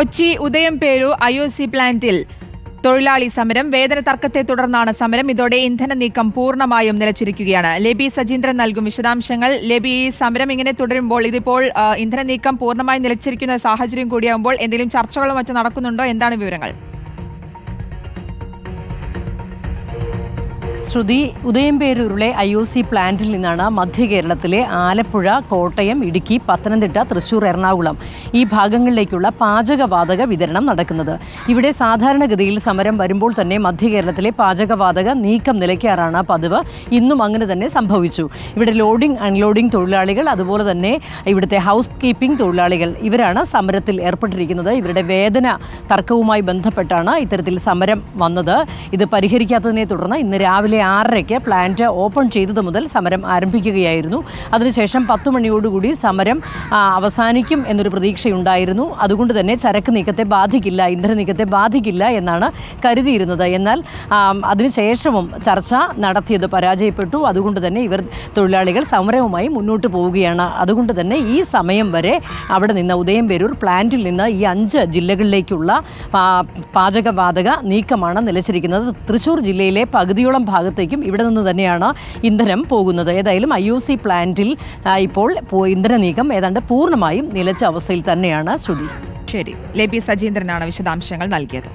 Kochi Udayamperoor I O C പ്ലാന്റിൽ. തൊഴിലാളി സമരം വേതന തർക്കത്തെ തുടർന്നാണ് സമരം. ഇതോടെ ഇന്ധന നീക്കം പൂർണമായും നിലച്ചിരിക്കുകയാണ്. ലെബി സജീന്ദ്രൻ നൽകും വിശദാംശങ്ങൾ. ലെബി ഈ സമരം ഇങ്ങനെ തുടരുമ്പോൾ ഇതിപ്പോൾ ഇന്ധന നീക്കം പൂർണമായും നിലച്ചിരിക്കുന്ന സാഹചര്യം കൂടിയാകുമ്പോൾ എന്തെങ്കിലും ചർച്ചകളോ മറ്റോ നടക്കുന്നുണ്ടോ? എന്താണ് വിവരങ്ങൾ? ശ്രുതി ഉദയംപേരൂരിലെ ഐ ഒ സി പ്ലാന്റിൽ നിന്നാണ് മധ്യ കേരളത്തിലെ ആലപ്പുഴ കോട്ടയം ഇടുക്കി പത്തനംതിട്ട തൃശൂർ എറണാകുളം ഈ ഭാഗങ്ങളിലേക്കുള്ള പാചകവാതക വിതരണം നടക്കുന്നത്. ഇവിടെ സാധാരണഗതിയിൽ സമരം വരുമ്പോൾ തന്നെ മധ്യ കേരളത്തിലെ പാചകവാതക നീക്കം നിലയ്ക്കാറാണ് പതിവ്. ഇന്നും അങ്ങനെ തന്നെ സംഭവിച്ചു. ഇവിടെ ലോഡിംഗ് അൺലോഡിംഗ് തൊഴിലാളികൾ അതുപോലെ തന്നെ ഇവിടുത്തെ ഹൗസ് കീപ്പിംഗ് തൊഴിലാളികൾ ഇവരാണ് സമരത്തിൽ ഏർപ്പെട്ടിരിക്കുന്നത്. ഇവരുടെ വേതന തർക്കവുമായി ബന്ധപ്പെട്ടാണ് ഇത്തരത്തിൽ സമരം വന്നത്. ഇത് പരിഹരിക്കാത്തതിനെ തുടർന്ന് ഇന്ന് രാവിലെ ആറരയ്ക്ക് പ്ലാന്റ് ഓപ്പൺ ചെയ്തത് മുതൽ സമരം ആരംഭിക്കുകയായിരുന്നു. അതിനുശേഷം പത്ത് മണിയോടുകൂടി സമരം അവസാനിക്കും എന്നൊരു പ്രതീക്ഷയുണ്ടായിരുന്നു. അതുകൊണ്ട് തന്നെ ചരക്ക് നീക്കത്തെ ബാധിക്കില്ല ഇന്ധന നീക്കത്തെ ബാധിക്കില്ല എന്നാണ് കരുതിയിരുന്നത്. എന്നാൽ അതിനുശേഷവും ചർച്ച നടത്തിയത് പരാജയപ്പെട്ടു. അതുകൊണ്ട് തന്നെ ഇവർ തൊഴിലാളികൾ സമരവുമായി മുന്നോട്ട് പോവുകയാണ്. അതുകൊണ്ട് തന്നെ ഈ സമയം വരെ അവിടെ നിന്ന് ഉദയംപേരൂർ പ്ലാന്റിൽ നിന്ന് ഈ അഞ്ച് ജില്ലകളിലേക്കുള്ള പാചകവാതക നീക്കമാണ് നിലച്ചിരിക്കുന്നത്. തൃശൂർ ജില്ലയിലെ പകുതിയോളം ഭാഗത്തേക്കും ഇവിടെ നിന്ന് തന്നെയാണ് ഇന്ധനം പോകുന്നത്. ഏതായാലും ഐ ഒ സി പ്ലാന്റിൽ ഇപ്പോൾ ഇന്ധന നീക്കം ഏതാണ്ട് പൂർണമായും നിലച്ച അവസ്ഥയിൽ തന്നെയാണ് ശ്രുതി. ശരി. ലബി സജീന്ദ്രനാണ് വിശദാംശങ്ങൾ നൽകിയത്.